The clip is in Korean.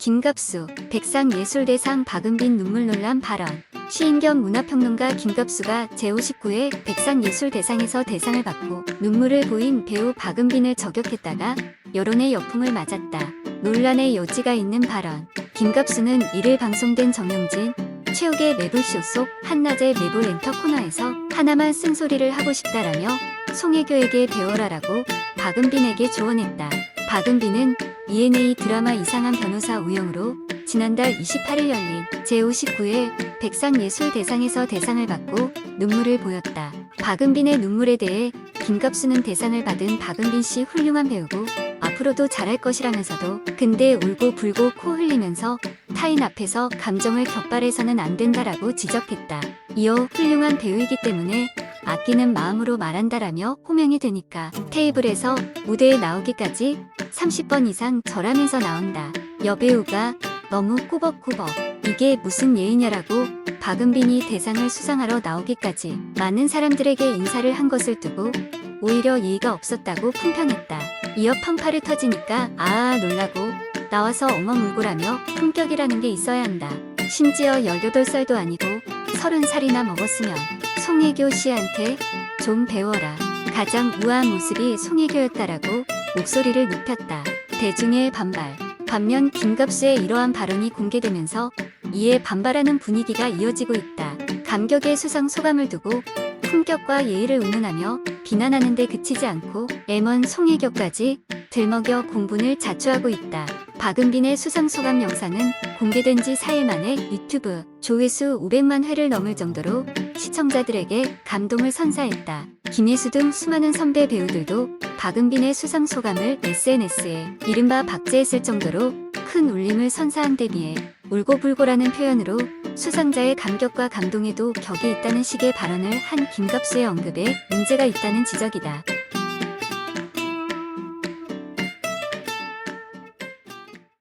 김갑수, 백상예술대상 박은빈 눈물 논란 발언. 시인 겸 문화평론가 김갑수가 제59회 백상예술대상에서 대상을 받고 눈물을 보인 배우 박은빈을 저격했다가 여론의 역풍을 맞았다. 논란의 여지가 있는 발언. 김갑수는 이를 방송된 정영진, 최욱의 매불쇼 속 한낮의 매불 엔터 코너에서 하나만 쓴소리를 하고 싶다라며 송혜교에게 배워라라고 박은빈에게 조언했다. 박은빈은 ENA 드라마 이상한 변호사 우영으로 지난달 28일 열린 제59회 백상예술대상에서 대상을 받고 눈물을 보였다. 박은빈의 눈물에 대해 김갑수는 대상을 받은 박은빈 씨 훌륭한 배우고 앞으로도 잘할 것이라면서도 근데 울고 불고 코 흘리면서 타인 앞에서 감정을 격발해서는 안 된다라고 지적했다. 이어 훌륭한 배우이기 때문에 아끼는 마음으로 말한다라며 호명이 되니까 테이블에서 무대에 나오기까지 30번 이상 절하면서 나온다. 여배우가 너무 꾸벅꾸벅 이게 무슨 예의냐라고 박은빈이 대상을 수상하러 나오기까지 많은 사람들에게 인사를 한 것을 두고 오히려 예의가 없었다고 품평했다. 이어 펑파를 터지니까 아아 놀라고 나와서 엉엉 울고라며 품격이라는 게 있어야 한다. 심지어 18살도 아니고 30살이나 먹었으면 송혜교 씨한테 좀 배워라. 가장 우아한 모습이 송혜교였다라고 목소리를 높였다. 대중의 반발. 반면 김갑수의 이러한 발언이 공개되면서 이에 반발하는 분위기가 이어지고 있다. 감격의 수상 소감을 두고 품격과 예의를 운운하며 비난하는데 그치지 않고 M1 송혜교까지 들먹여 공분을 자초하고 있다. 박은빈의 수상 소감 영상은 공개된 지 4일 만에 유튜브 조회수 500만 회를 넘을 정도로 시청자들에게 감동을 선사했다. 김혜수 등 수많은 선배 배우들도 박은빈의 수상 소감을 SNS에 이른바 박제했을 정도로 큰 울림을 선사한 데 비해 울고불고라는 표현으로 수상자의 감격과 감동에도 격이 있다는 식의 발언을 한 김갑수의 언급에 문제가 있다는 지적이다.